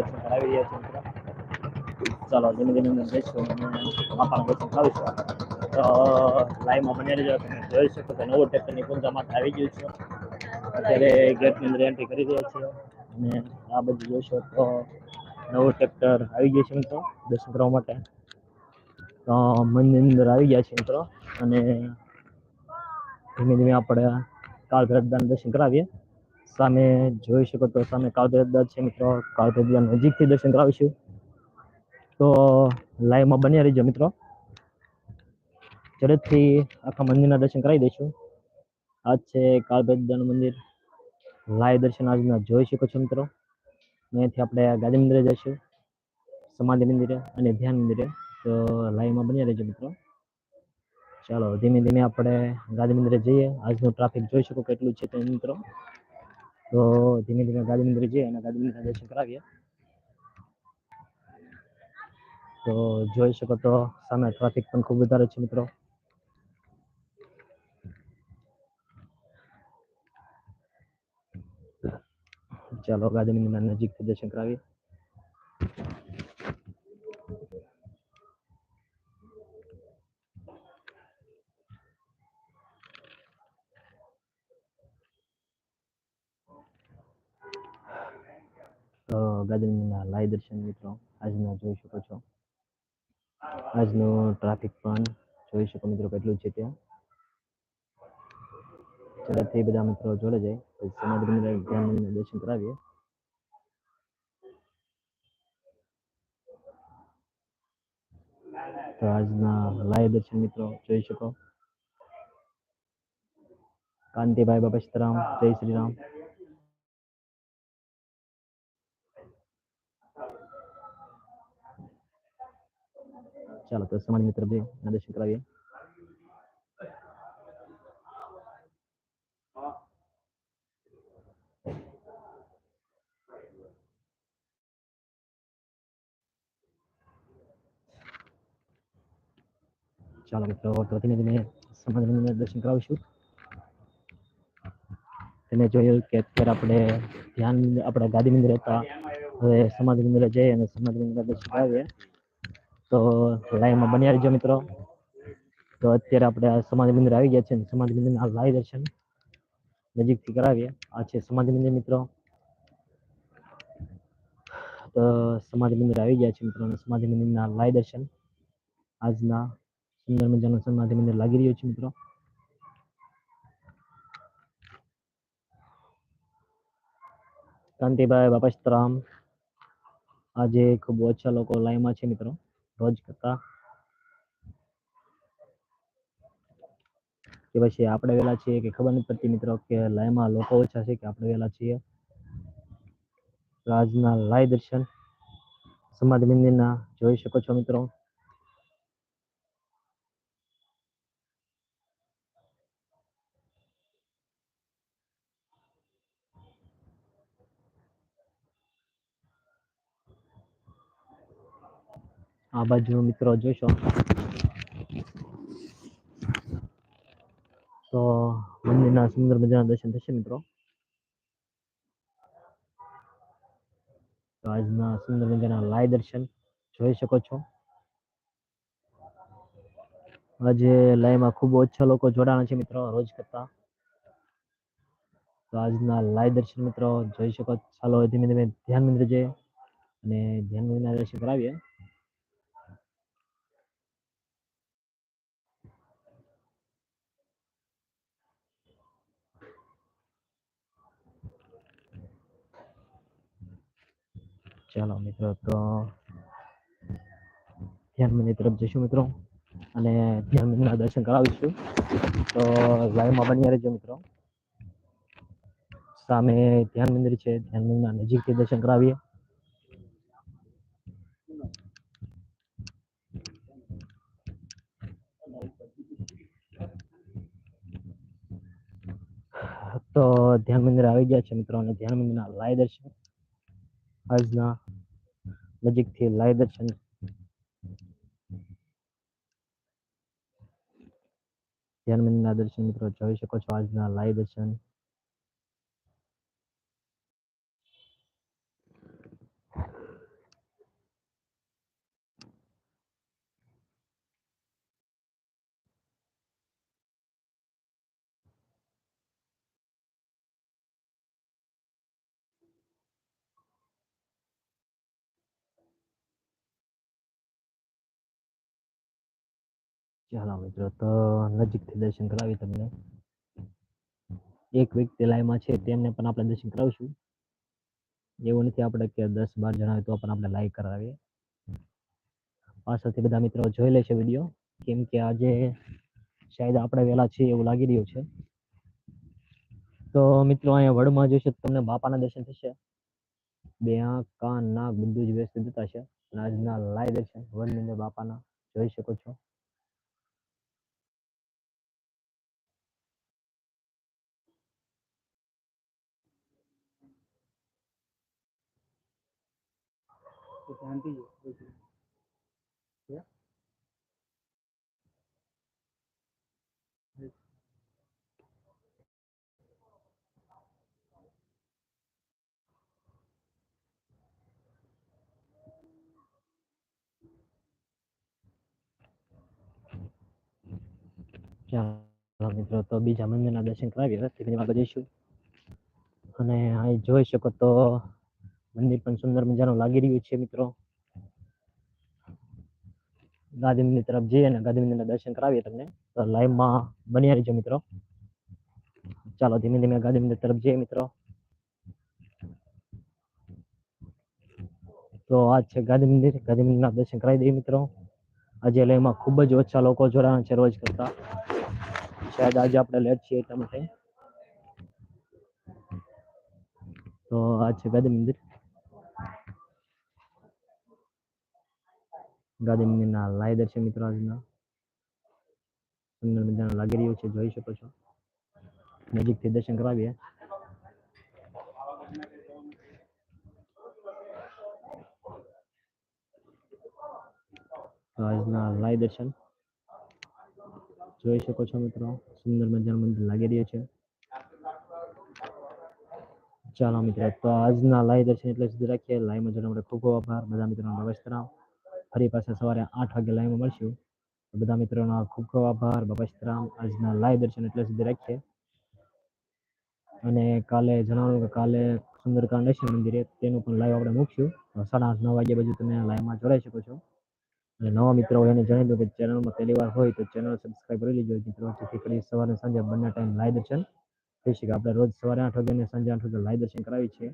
દર્શન રહ્યા છે મિત્રો. ચાલો ધીમે ધીમે અંદર જઈશું કરાવીશું તો લાઈવમાં બની રહેજો તમે જોઈ શકો તો નવું ટ્રેક્ટરની પૂંજામાં આવી ગયું છે અત્યારે ગેટની અંદર એન્ટ્રી કરી રહ્યા છીએ અને આ બધું જોશો તો નવું ટ્રેક્ટર આવી ગયું છે મિત્રો દર્શન કરવા માટે તો મંદિરની અંદર આવી ગયા છે મિત્રો અને ધીમે ધીમે આપણે કાળ ભરતદાન દર્શન કરાવીએ. સામે જોઈ શકો તો સામે ભરતદાન છે મિત્રો. ભરતદાન નજીકથી દર્શન કરાવીશું. તો લાઈવમાં બન્યા રહીજો મિત્રો. ઝડપથી આખા મંદિરના દર્શન કરાવી દઈશું. આજ છે કાળ ભરતદાન મંદિર. લાઈવ દર્શન આજના જોઈ શકો છો મિત્રો. અહીંયાથી આપણે ગાંધી મંદિરે જઈશું. સમાધિ મંદિરે અને ધ્યાન મંદિરે. તો લાઈવમાં બન્યા રહીજો મિત્રો. ચાલો ધીમે ધીમે આપણે ગાંધી મંદિરે જઈએ. આજનું ટ્રાફિક જોઈ શકો કેટલું છે તો મિત્રો. તો ધીમે ધીમે ગાંધી મંદિરે જઈએ અને મંદિરના દર્શન કરાવીએ. તો જોઈ શકો તો સામે ટ્રાફિક પણ ખૂબ વધારે છે મિત્રો. ચાલો ગાંધી મંદિરના નજીકથી દર્શન કરાવીએ. ગાંધી લાઈવ દર્શન મિત્રો, આજના જોઈ શકો છો. આજનો ટ્રાફિક પણ જોઈ શકો મિત્રો કેટલું છે ત્યાં. ઝડપથી બધા મિત્રો જોડે જાય, પછી સમાધિ ધ્યાન દર્શન કરાવીએ. તો આજના લાઈવ દર્શન મિત્રો જોઈ શકો. કાંતિભાઈ બાબા સીતારામ, જય શ્રી રામ. ચાલો તો સમાજ મિત્ર દર્શન કરાવીએ ચાલો મિત્રો ધીમે ધીમે સમાજ દર્શન કરાવીશું તમે જોયું કે અત્યારે આપણે ધ્યાન આપણે ગાદી મંદિર હતા હવે સમાધિ મંદિરે જઈએ અને સમાધિ મંદિર દર્શન કરાવીએ તો લાઈવમાં બન્યા રહેજો મિત્રો. તો અત્યારે આપણે આ સમાધિ મંદિર આવી ગયા છે સમાધિ મંદિરના લાઈવ દર્શન નજીકથી કરાવીએ. આ છે સમાજ મંદિર મિત્રો. તો સમાજ મંદિર આવી ગયા છે મિત્રો સમાજ મંદિરના લાઈવ દર્શન આજના સુંદર મજાનું સમાધિ મંદિર લાગી રહ્યું છે મિત્રો. કાંતિભાઈ બાપા સીતારામ. આજે ખૂબ ઓછા લોકો લાઈવમાં છે મિત્રો. રોજ કરતા. કે પછી આપણે વહેલા છીએ કે ખબર નથી પડતી મિત્રો કે લાઈમાં લોકો ઓછા છે કે આપણે વેલા છીએ. રાજના લાઈવ દર્શન સમાધિ મંદિરના જોઈ શકો છો મિત્રો. આ બાજુ મિત્રો જોઈશો તો મંદિરના સુંદર મજાના દર્શન થશે મિત્રો. તો આજના સુંદર મજાના લાય દર્શન જોઈ શકો છો. આજે લાયમાં ખૂબ ઓછા લોકો જોડાણા છે મિત્રો રોજ કરતા. તો આજના લાઈવ દર્શન મિત્રો જોઈ શકો. ચાલો ધીમે ધીમે ધ્યાન મંદિર જઈએ. અને ધ્યાન મંદિરના દર્શન કરાવીએ. ચાલો મિત્રો, તો ધ્યાન મંદિર તરફ જઈશું મિત્રો. અને ધ્યાન મંદિરના દર્શન કરાવીશું. તો લાઈવમાં બની રહેજો મિત્રો. સામે ધ્યાન મંદિર છે. ધ્યાન મંદિરના નજીકથી દર્શન કરાવીએ. તો ધ્યાન મંદિર આવી ગયા છે મિત્રો, અને ધ્યાન મંદિરના લાય દર્શન. આજના નજીકથી લાઈવ દર્શન. ધ્યાન મંદિરના દર્શન મિત્રો જોઈ શકો છો. આજના લાઈવ દર્શન. ચાલો મિત્રો, તો નજીકથી દર્શન કરાવી તમને. એક વ્યક્તિ લાઈવમાં છે, તેમને પણ આપણે દર્શન કરાવશું. એવું નથી આપણે કે દસ બાર જણા હોય તો પણ આપણે લાઈવ કરાવીએ. પાછળથી બધા મિત્રો જોઈ લેશે વીડિયો, કેમ કે આજે શાયદ આપણે વહેલા છીએ એવું લાગી રહ્યું છે. તો મિત્રો, અહીંયા વડમાં જોઈશે તમને બાપાના દર્શન થશે. બે આંખ કાન, નાક, બધું જ વ્યવસ્થિત થશે. છે આજના લાઈવ દર્શન વડની અંદર બાપાના જોઈ શકો છો. ચાલો મિત્રો તો બીજા મંદિરના દર્શન કરાવીએ રસ્તે ઘણી આગળ જઈશું અને અહીં જોઈ શકો તો મંદિર પણ સુંદર મજાનું લાગી રહ્યું છે, મિત્રો. ગાંધી મંદિર તરફ જઈએ અને ગાંધી મંદિરના દર્શન કરાવીએ તમને. તો લાઈવમાં બન્યા રહીજો, મિત્રો. ચાલો, ધીમે ધીમે ગાંધી મંદિર તરફ જઈએ, મિત્રો. તો આ છે ગાંધી મંદિર ગાંધી મંદિરના દર્શન કરાવી દઈએ, મિત્રો. આજે લાઈવમાં ખૂબ જ ઓછા લોકો જોડાણા છે રોજ કરતા. શાયદ આજે આપણે લેટ છીએ એટલા માટે. તો આ છે ગાંધી મંદિર ગાંધી મંદિરના લાઈ દર્શન મિત્રો આજના. સુંદર મજાનો લાગી રહ્યો છે, જોઈ શકો છો. નજીકથી દર્શન કરાવીએ. આજના લાય દર્શન. જોઈ શકો છો મિત્રો, સુંદર મજાનું મંદિર લાગી રહ્યું છે. ચાલો મિત્રો, તો આજના લાય દર્શન એટલે સુધી રાખીએ. લાઈવમાં મજાનો માટે ખૂબ ખૂબ આભાર. બધા મિત્રોનો નમસ્કાર ફરી પાછા સવારે આઠ વાગે લાઈવમાં મળશું. બધા મિત્રોનો ખૂબ ખૂબ આભાર. બાબાશ્રામ આજના લાઈવ દર્શન એટલે સુધી રાખીએ. અને કાલે જણાવ્યું કે કાલે સુંદરકાંડ હશે મંદિરે, તેનું પણ લાઈવ આપણે મૂકશું. સાડા આઠ, નવ વાગ્યા બાજુ તમે લાઈવમાં જોડાઈ શકો છો. અને નવા મિત્રો હોય એને જણાવી દો કે ચેનલમાં પહેલી વાર હોય તો ચેનલ સબસ્ક્રાઈબ કરી લેજો. મિત્રો જેથી કરી સવારે સાંજે બંને ટાઈમ લાઈવ દર્શન. થઈ શકે આપણે રોજ સવારે આઠ વાગે અને સાંજે આઠ વાગે લાઈવ દર્શન કરાવી છે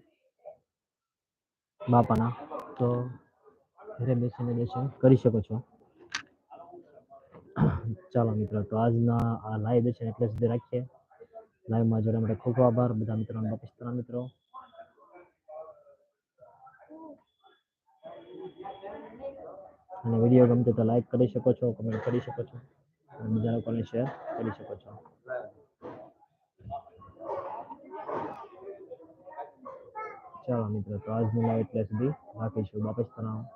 બાપાના. તો કરી શકો છો. ચાલો મિત્રો, તો આજના આ લાઈવ દર્શન એટલે સુધી રાખીએ. લાઈવમાં જોડા માટે ખૂબ આભાર. બધા મિત્રોનો બાપસ્તરા મિત્રો. અને વીડિયો ગમતો તો લાઈક કરી શકો છો કમેન્ટ કરી શકો છો. અને બીજા લોકોને શેર કરી શકો છો. ચાલો મિત્રો, તો આજનું લાઈવ એટલે સુધી રાખીશું. બાપસ્તરા